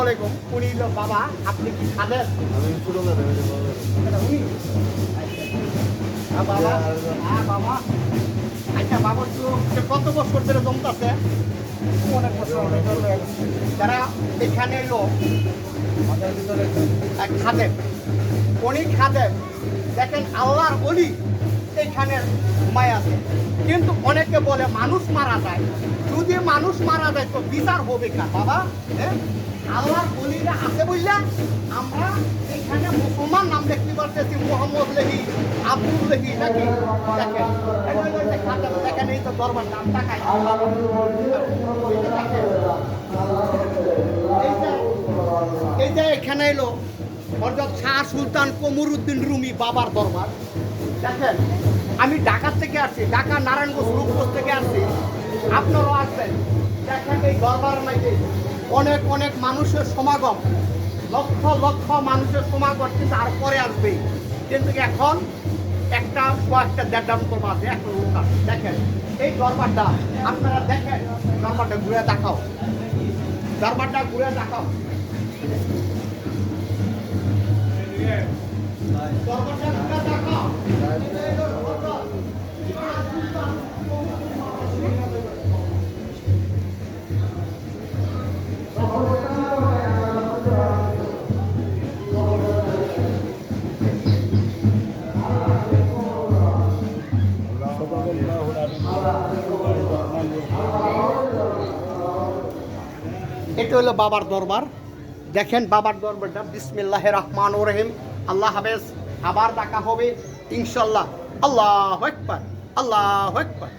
আলাইকুম। উনি বাবা। আপনি কি খালেন আমি না উনি। হ্যাঁ বাবা। হ্যাঁ বাবা। আচ্ছা বাবা তো কত বছর ধরে জমতাছে? অনেক বছর অনেক বছর। হয়ে। যারা এখানে খাদেম। খাদেম। দেখেন আল্লাহর অলি এইখানে মায় আছে। কিন্তু অনেকে বলে মানুষ মারা যায়। যদি মানুষ মারা যায় তো বিচার হবে কার? বাবা হ্যাঁ? আল্লাহর অলিরা আছে বুঝলে? আমরা এখানে মুসলমান নাম দেখতে পারতেছি, মোহাম্মদ লেহি, আব্দুল লেহি, নাকি? দেখেন। দেখেন, এই তো দরবার নাম টাকায় এই যে এখানে এলো হজরত শাহ সুলতান কমরুদ্দিন রুমি বাবার দরবার। দেখেন, আমি ঢাকার থেকে আসছি, ঢাকা নারায়ণগঞ্জ, রূপগঞ্জ থেকে আসছি। আপনারাও আসবেন। দেখেন এই দরবারের মধ্যে অনেক অনেক মানুষের সমাগম, লক্ষ লক্ষ মানুষের সমাগম কিন্তু আর পরে আসবে কিন্তু এখন একটা কয়েকটা দেড় করব আছে, এক লোক দেখেন, এই দরবারটা আপনারা দেখেন, দরবারটা ঘুরে দেখাও। দরবারটা ঘুরে দেখাও। দরবারটা এটা হলো বাবার দরবার। দেখেন বাবার দরবারটা বিসমিল্লাহ রহমান ও রহিম। আল্লাহ হাফেজ। আবার দেখা হবে ইনশাল্লাহ আল্লাহ একবার আল্লাহ একবার